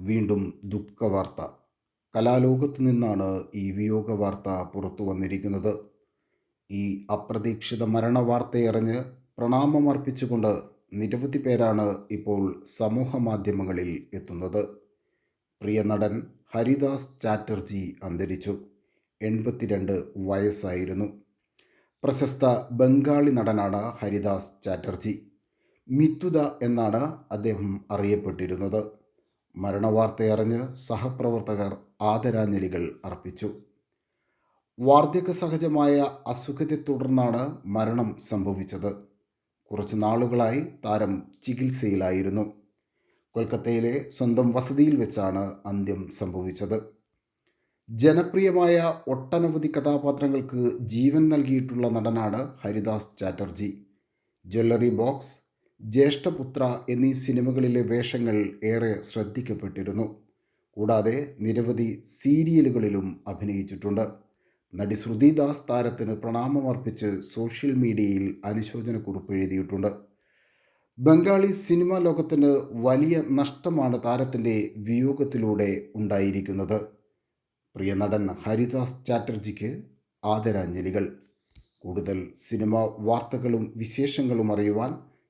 വീണ്ടും ദുഃഖവാർത്ത. കലാലോകത്ത് നിന്നാണ് ഈ വിയോഗ വാർത്ത പുറത്തു വന്നിരിക്കുന്നത്. ഈ അപ്രതീക്ഷിത മരണവാർത്തയറിഞ്ഞ് പ്രണാമമർപ്പിച്ചുകൊണ്ട് നിരവധി പേരാണ് ഇപ്പോൾ സമൂഹ മാധ്യമങ്ങളിൽ എത്തുന്നത്. പ്രിയ നടൻ ഹരിദാസ് ചാറ്റർജി അന്തരിച്ചു. എൺപത്തിരണ്ട് വയസ്സായിരുന്നു. പ്രശസ്ത ബംഗാളി നടനാണ് ഹരിദാസ് ചാറ്റർജി. മിത്തുദ എന്നാണ് അദ്ദേഹം അറിയപ്പെട്ടിരുന്നത്. മരണവാർത്തയറിഞ്ഞ് സഹപ്രവർത്തകർ ആദരാഞ്ജലികൾ അർപ്പിച്ചു. വാർദ്ധക്യ സഹജമായ അസുഖത്തെ തുടർന്നാണ് മരണം സംഭവിച്ചത്. കുറച്ചു നാളുകളായി താരം ചികിത്സയിലായിരുന്നു. കൊൽക്കത്തയിലെ സ്വന്തം വസതിയിൽ വെച്ചാണ് അന്ത്യം സംഭവിച്ചത്. ജനപ്രിയമായ ഒട്ടനവധി കഥാപാത്രങ്ങൾക്ക് ജീവൻ നൽകിയിട്ടുള്ള നടനാണ് ഹരിദാസ് ചാറ്റർജി. ജ്വല്ലറി ബോക്സ് ജ്യേഷ്ഠപുത്ര എന്നീ സിനിമകളിലെ വേഷങ്ങൾ ഏറെ ശ്രദ്ധിക്കപ്പെട്ടിരുന്നു. കൂടാതെ നിരവധി സീരിയലുകളിലും അഭിനയിച്ചിട്ടുണ്ട്. നടി ശ്രുതിദാസ് താരത്തിന് പ്രണാമമർപ്പിച്ച് സോഷ്യൽ മീഡിയയിൽ അനുശോചന കുറിപ്പ് എഴുതിയിട്ടുണ്ട്. ബംഗാളി സിനിമാ ലോകത്തിന് വലിയ നഷ്ടമാണ് താരത്തിന്റെ വിയോഗത്തിലൂടെ ഉണ്ടായിരിക്കുന്നത്. പ്രിയ നടൻ ഹരിദാസ് ചാറ്റർജിക്ക് ആദരാഞ്ജലികൾ. കൂടുതൽ സിനിമാ വാർത്തകളും വിശേഷങ്ങളും അറിയുവാൻ